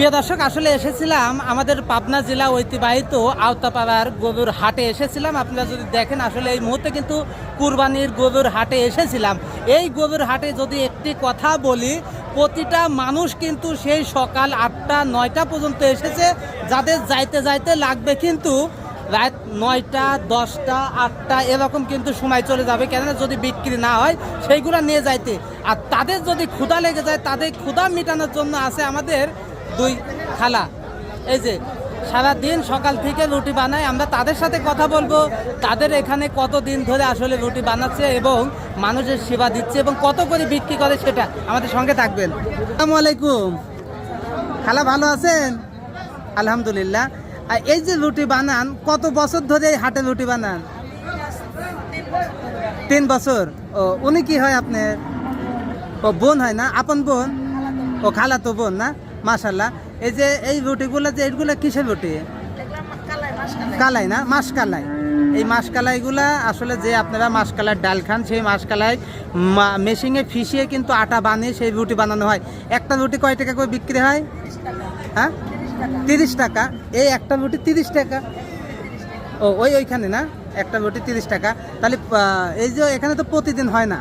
প্রিয় দর্শক, আসলে এসেছিলাম আমাদের পাবনা জেলা ঐতিবাহিত আওতাপাড়ার গরুর হাটে। এসেছিলাম, আপনারা যদি দেখেন, আসলে এই মুহূর্তে কিন্তু কুরবানির গরুর হাটে এসেছিলাম। এই গরুর হাটে যদি একটি কথা বলি, প্রতিটা মানুষ কিন্তু সেই সকাল আটটা, নয়টা পর্যন্ত এসেছে। যাদের যাইতে যাইতে লাগবে কিন্তু রাত নয়টা, দশটা, আটটা, এরকম কিন্তু সময় চলে যাবে। কেননা যদি বিক্রি না হয়, সেইগুলো নিয়ে যাইতে। আর তাদের যদি ক্ষুধা লেগে যায়, তাদের ক্ষুধা মেটানোর জন্য আছে আমাদের দুই খালা। এই যে সারা দিন সকাল থেকে রুটি বানায়, আমরা তাদের সাথে কথা বলব, তাদের এখানে কত দিন ধরে আসলে রুটি বানাচ্ছে এবং মানুষের সেবা দিচ্ছে এবং কত করে বিক্রি করে সেটা আমাদের সঙ্গে থাকবেন। আসসালামু আলাইকুম। খালা ভালো আছেন? আলহামদুলিল্লাহ। আর এই যে রুটি বানান, কত বছর ধরে এই হাটে রুটি বানান? তিন বছর। ও, উনি কি হয় আপনার? ও, বোন হয় না? আপন বোন? ও, খালা তো বোন না? মাশাল্লাহ এই যে এই রুটিগুলো যে এইগুলো কিসের রুটি? কালাই না? মাস কালাই এই মাস কালাইগুলা আসলে যে আপনারা মাস কালার ডাল খান সেই মাস কালাই মেশিনে ফিসিয়ে কিন্তু আটা বানিয়ে সেই রুটি বানানো হয়। একটা রুটি কয় টাকা করে বিক্রি হয়? হ্যাঁ? তিরিশ টাকা। এই একটা রুটি তিরিশ টাকা। ও ওই ওইখানে না? একটা রুটি তিরিশ টাকা। তাহলে এই যে এখানে তো প্রতিদিন হয় না।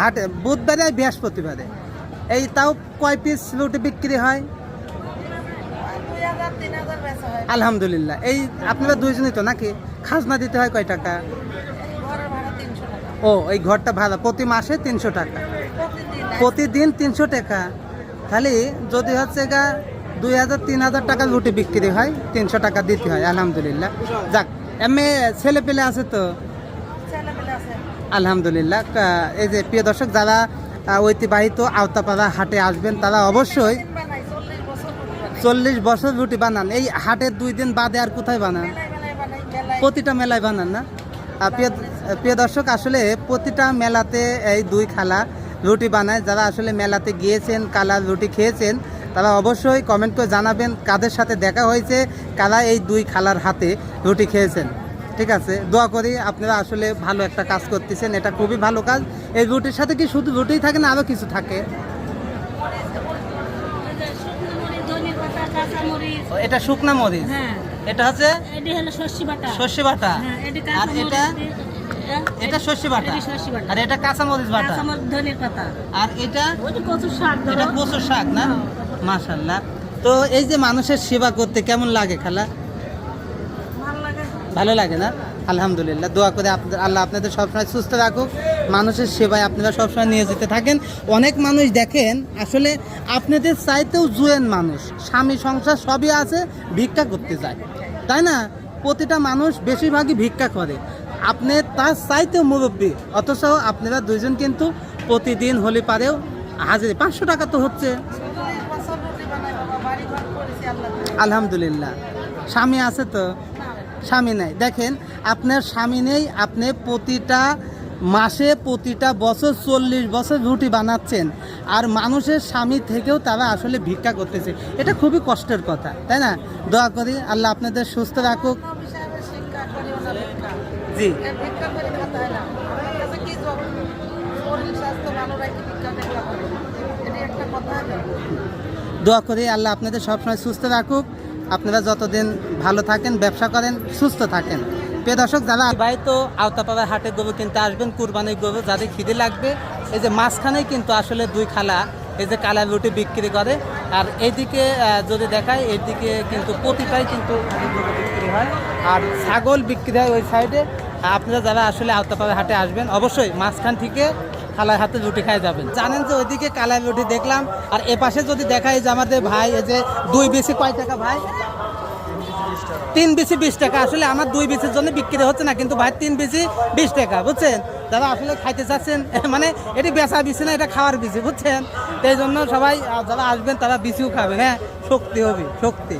হাটে বুধবারে আর বৃহস্পতিবারে। এই তাও কয় পিস রুটি বিক্রি হয়? আলহামদুলিল্লাহ। এই আপনারা দুইজনই তো নাকি? খাজনা দিতে হয় কয় টাকা? ও এই ঘরটা ভাড়া প্রতি মাসে তিনশো টাকা। প্রতিদিন তিনশো টাকা। তাহলে যদি হচ্ছে গা দুই হাজার তিন হাজার টাকা রুটি বিক্রি হয় তিনশো টাকা দিতে হয় আলহামদুলিল্লাহ। যাক এমনি ছেলে পেলে আছে তো? আলহামদুলিল্লাহ। এই যে প্রিয় দর্শক যারা ঐতিবাহিত আওতাপাড়া হাটে আসবেন। তারা অবশ্যই চল্লিশ বছর রুটি বানান। এই হাটের দুই দিন বাদে আর কোথায় বানান? প্রতিটা মেলায় বানান না? প্রিয় দর্শক, আসলে প্রতিটা মেলাতে এই দুই খালা রুটি বানায়। যারা আসলে মেলাতে গিয়েছেন কালার রুটি খেয়েছেন, তারা অবশ্যই কমেন্ট করে জানাবেন কাদের সাথে দেখা হয়েছে, কারা এই দুই খালার হাতে রুটি খেয়েছেন। ঠিক আছে দোয়া করি আপনারা আসলে ভালো একটা কাজ করতেছেন এটা খুবই ভালো কাজ। এই রুটির সাথে কি শুধু রুটিই থাকে না আরও কিছু থাকে? এটা শুকনা মরিচ? হ্যাঁ। এটা হচ্ছে? সর্ষে বাটা। সর্ষে বাটা? হ্যাঁ এটি আর এটা? এটা সর্ষে বাটা? আর এটা কাঁচা মরিচ বাটা? কাঁচা মরিচ ধনের পাতা। আর এটা? এটা কচুর শাক না? হ্যাঁ। মাশাল্লাহ তো এই যে মানুষের সেবা করতে কেমন লাগে খালা? ভালো লাগে না? আলহামদুলিল্লাহ। দোয়া করে আল্লাহ আপনাদের সবসময় সুস্থ রাখুক। মানুষের সেবায় আপনারা সবসময় নিয়ে যেতে থাকেন। অনেক মানুষ দেখেন, আসলে আপনাদের চাইতেও জুয়েন মানুষ। স্বামী সংসার সবই আছে, ভিক্ষা করতে যায়। তাই না? প্রতিটা মানুষ বেশিরভাগই ভিক্ষা করে। আপনি তার চাইতেও মুরব্বী। অথচ আপনারা দুইজন কিন্তু প্রতিদিন হলে পারেও হাজির। পাঁচশো টাকা তো হচ্ছে। আলহামদুলিল্লাহ। স্বামী আছে তো। স্বামী নাই। দেখেন, আপনার স্বামী নেই, আপনি প্রতিটা মাসে, প্রতিটা বছর চল্লিশ বছর রুটি বানাচ্ছেন, আর মানুষের স্বামী থেকেও তারা আসলে ভিক্ষা করতেছে। এটা খুবই কষ্টের কথা, তাই না? দোয়া করি, আল্লাহ আপনাদের সুস্থ রাখুক। জি। দোয়া করি, আল্লাহ আপনাদের সবসময় সুস্থ রাখুক। আপনারা যতদিন ভালো থাকেন, ব্যবসা করেন, সুস্থ থাকেন। প্রিয় দর্শক, যারা তো আওতাপাড়ার হাটে গরু কিনতে আসবেন, কুরবানির গরু, যাদের খিদে লাগবে, এই যে মাঝখানেই কিন্তু আসলে দুই খালা, এই যে কালা রুটি বিক্রি করে। আর এইদিকে যদি দেখায় এইদিকে কিন্তু প্রতিটাই কিন্তু বিক্রি হয়। আর ছাগল বিক্রি হয় ওই সাইডে। আপনারা যারা আসলে আওতাপাড়ার হাটে আসবেন, অবশ্যই মাঝখান থেকে খালার হাতে রুটি খাই যাবেন। জানেন যে ওইদিকে কালার রুটি দেখলাম, আর এ পাশে যদি দেখাই যে আমাদের ভাই, এই যে দুই বেশি কয় টাকা ভাই? তিন বেশি বিশ টাকা। আসলে আমার দুই বেশির জন্য বিক্রি হচ্ছে না, কিন্তু ভাই তিন বেশি বিশ টাকা, বুঝছেন? যারা আসলে খাইতে চাচ্ছেন? মানে এটি বেচা বিছি না, এটা খাওয়ার বিছি বুঝছেন? তো এই জন্য সবাই যারা আসবেন তারা বিছিও খাবেন হ্যাঁ? শক্তি হবে, শক্তি।